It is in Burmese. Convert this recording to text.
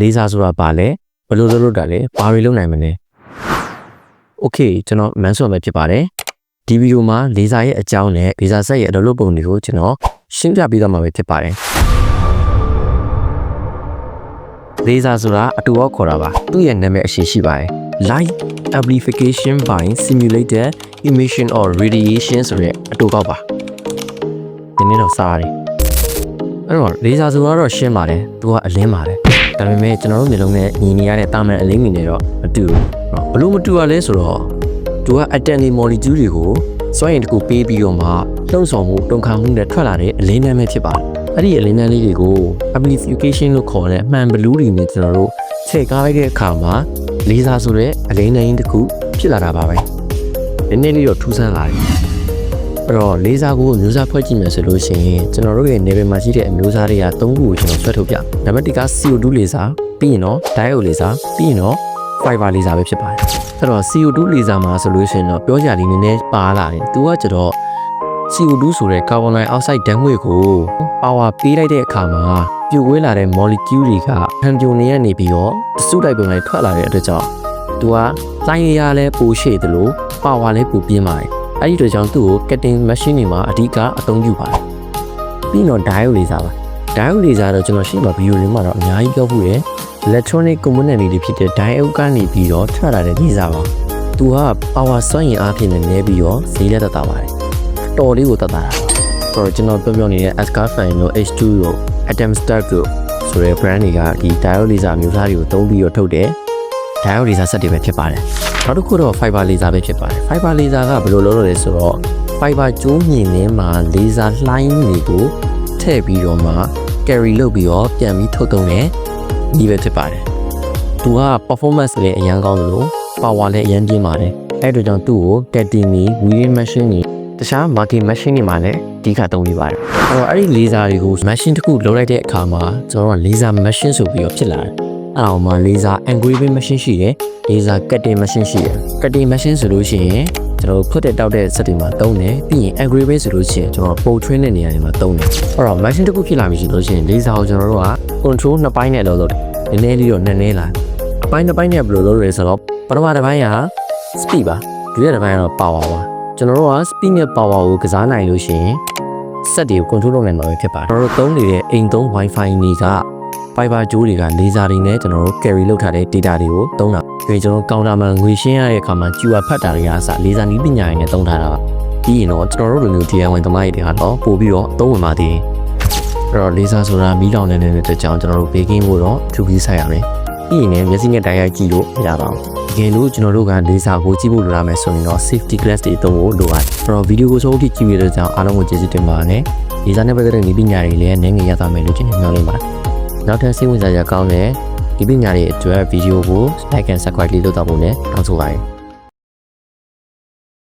လေးစားဆိုတာဘာလဲဘယ်လိုလုပ်လို့တာလဲဘာတွေလုပ်နိုင်မလဲโอเคကျွန်တော်မန်ဆော့ပဲဖြစ်ပါတယ်ဒီဗီဒီယိုမှာလေးစားရဲ့အကြောင်းနဲ့လေးစားဆက်ရဲ့အလုပ်လုပ်ပုံတွေကိုကျွန်တော်ရှင်းပြပေးသွားမှာပဲဖြစ်ပါတယ်လေးစားဆိုတာအတူတော့ခေါ်တာပါသူ့ရဲ့နာမည်အရှိရှိပါတယ် light amplification by simulated emission or radiation ဆိုတဲ့အတူကောက်ပါဒီနေ့တော့စားရတယ်အဲ့တော့လေဆာဆိုတော့ရှင်းပါတယ်သူကအလင်းပါတယ် ဒါပေမဲ့ကျွန်တော်တို့မျိုးလုံးနဲ့ညီနေရတဲ့တာမန်အလင်းမြင်နေတော့မတူဘူးเนาะဘလို့မတူရလဲဆိုတော့သူက atom molecule တွေကိုစွမ်းရည်တစ်ခုပေးပြီးတော့မှလှုံ့ဆော်မှုတုံခါမှုနဲ့ထွက်လာတဲ့အလင်းနှမ်းပဲဖြစ်ပါတယ်အဲ့ဒီအလင်းနှမ်းလေးတွေကို amplification လို့ခေါ်တဲ့မှန်ဘလူးတွေနဲ့ကျွန်တော်တို့ထည့်ကားလိုက်တဲ့အခါမှာလေးစားဆိုတဲ့အလင်းနှမ်းတစ်ခုဖြစ်လာတာပါပဲနည်းနည်းလေးတော့ထူးဆန်းလာတယ် အဲ့တော့လေးစားကိုမျိုးစားဖွဲ့ကြည့်မယ်ဆိုလို့ရှိရင်ကျွန်တော်တို့ရဲ့ level မှာရှိတဲ့အမျိုးစားတွေက၃ခုကိုကျွန်တော်ဆွဲထုတ်ပြနံပါတ်1က CO2 လေးစားပြီးရင်တော့ diode လေးစားပြီးရင်တော့ fiber လေးစားပဲဖြစ်ပါတယ်အဲ့တော့ CO2 လေးစားမှာဆိုလို့ရှိရင်တော့ပြောကြလေးနည်းနည်းပါလာတယ်သူကကျတော့ CO2 ဆိုတဲ့ carbon dioxide ဓာတ်ငွေ့ကို power ပေးလိုက်တဲ့အခါမှာပြိုဝဲလာတဲ့ molecule တွေကဟန်ပြိုနေရနေပြီးတော့တစုတိုက်ပုံလိုက်ထွက်လာတဲ့အတွက်ကြောင့်သူကလိုင်းရလဲပိုရှေ့တယ်လို့ power လဲပိုပြင်းပါတယ် အဲ့ဒီအတွက်ကြောင့်သူ့ကို cutting machine တွေမှာအဓိကအသုံးပြုပါတယ်ပြီးတော့ diode laser ပါ diode laser တော့ကျွန်တော်ရှင်းမှာဗီဒီယိုလေးမှာတော့အများကြီးပြောဖို့ရယ် electronic component တွေဖြစ်တဲ့ diode ကနေပြီးတော့ထွက်လာတဲ့ laser ပါသူက power စွမ်းရည်အားဖြင့်လည်းနည်းပြီးတော့ဈေးလက်သက်သာပါတယ်တော်လေးကိုသက်သာတာပါဆိုတော့ကျွန်တော်ပြောပြနေတဲ့ Ascar fan တို့ H2 တို့ Atom Stack တို့ဆိုတဲ့ brand တွေကဒီ diode laser မျိုးစားတွေကိုသုံးပြီးတော့ထုတ်တယ် diode laser ဆက်တွေပဲဖြစ်ပါတယ်နောက်တစ်ခုတော့ fiber laser ပဲဖြစ်ပါတယ် fiber laser ကဘယ်လိုလုပ်လို့လဲဆိုတော့ fiber ကျိုးမြင်ထဲမှာ laser လှိုင်းတွေကိုထည့်ပြီးတော့မှ carry လုပ်ပြီးတော့ပြန်ပြီးထုတ်သုံးတဲ့နည်းပဲဖြစ်ပါတယ်သူက performance လည်းအရင်ကောင်းသလို power လည်းအရင်ပြင်းပါတယ်အဲ့ဒါကြောင့်သူ့ကို cutting တွေ weaving machine တွေတခြား marking machine တွေမှာလည်းအဓိကသုံးနေပါတယ်အဲ့တော့အဲ့ဒီ laser တွေကို machine တစ်ခုလုံးလိုက်တဲ့အခါမှာကျွန်တော်တို့က laser machine ဆိုပြီးတော့ဖြစ်လာတယ် အဲ့အောင်မှာ laser engraving machine ရှိတယ် laser cutting machine ရှိတယ် cutting machine ဆိုလို့ရှိရင်ကျွန်တော်တို့ဖွက်တဲ့တောက်တဲ့စက်တွေမှာသုံးတယ်ပြီးရင် engraving ဆိုလို့ရှိရင်ကျွန်တော်ပုံ train တဲ့နေရာတွေမှာသုံးတယ်အဲ့တော့ machine တစ်ခုဖြစ်လာပြီဆိုလို့ရှိရင် laser ကိုကျွန်တော်တို့က control နှစ်ပိုင်းနဲ့လုပ်လုပ်တယ်နည်းနည်းလေးတော့နည်းနည်းလာအပိုင်းနှစ်ပိုင်းနဲ့ဘယ်လိုလုပ်လဲဆိုတော့ပထမတစ်ပိုင်းက speed ပါဒုတိယတစ်ပိုင်းကတော့ power ပါကျွန်တော်တို့က speed နဲ့ power ကိုကစားနိုင်လို့ရှိရင်စက်တွေကို control လုပ်နိုင်မှာပဲဖြစ်ပါတယ်ကျွန်တော်တို့သုံးနေတဲ့အိမ်သုံး wifi တွေက fiber ကြိုးတွေက laser တွေနဲ့ကျွန်တော်တို့ carry လုပ်ထားတဲ့ data တွေကိုသုံးတာပြီးရင်ကျွန်တော်ကောင်တာမှာငွေရှင်းရတဲ့အခါမှာ QR ဖတ်တာတွေအားစ laser နည်းပညာတွေနဲ့သုံးထားတာပါပြီးရင်တော့ကျွန်တော်တို့လိုမျိုး DIY သမားတွေတွေကတော့ပို့ပြီးတော့သုံးဝင်ပါသေးတယ်အဲ့တော့ laser ဆိုတာမီးလောင်နေတဲ့တဲ့ကြောင်ကျွန်တော်တို့ baking ဖို့တော့ထူပြီးဆိုင်ရမယ်ပြီးရင်လည်းမျက်စိနဲ့တိုက်ရိုက်ကြည့်လို့မရပါဘူးတကယ်လို့ကျွန်တော်တို့က laser ကိုကြည့်ဖို့လိုရမယ်ဆိုရင်တော့ safety glass တွေသုံးဖို့လိုပါတယ်အဲ့တော့ video ကိုစိုးထိကြည့်ရတဲ့ကြောင်အားလုံးကိုကျေးဇူးတင်ပါတယ် laser နဲ့ပတ်သက်တဲ့နည်းပညာတွေလည်းနည်းငယ်ရသွားမယ်လို့ကျွန်တော်မျှော်လင့်ပါတယ် နောက်ထပ်စိတ်ဝင်စားစရာကောင်းတဲ့ဒီပညာတွေအတွက်ဗီဒီယိုကို like and subscribe လေးလုပ်တော့ဖို့နဲ့တောင်းဆိုပါတယ်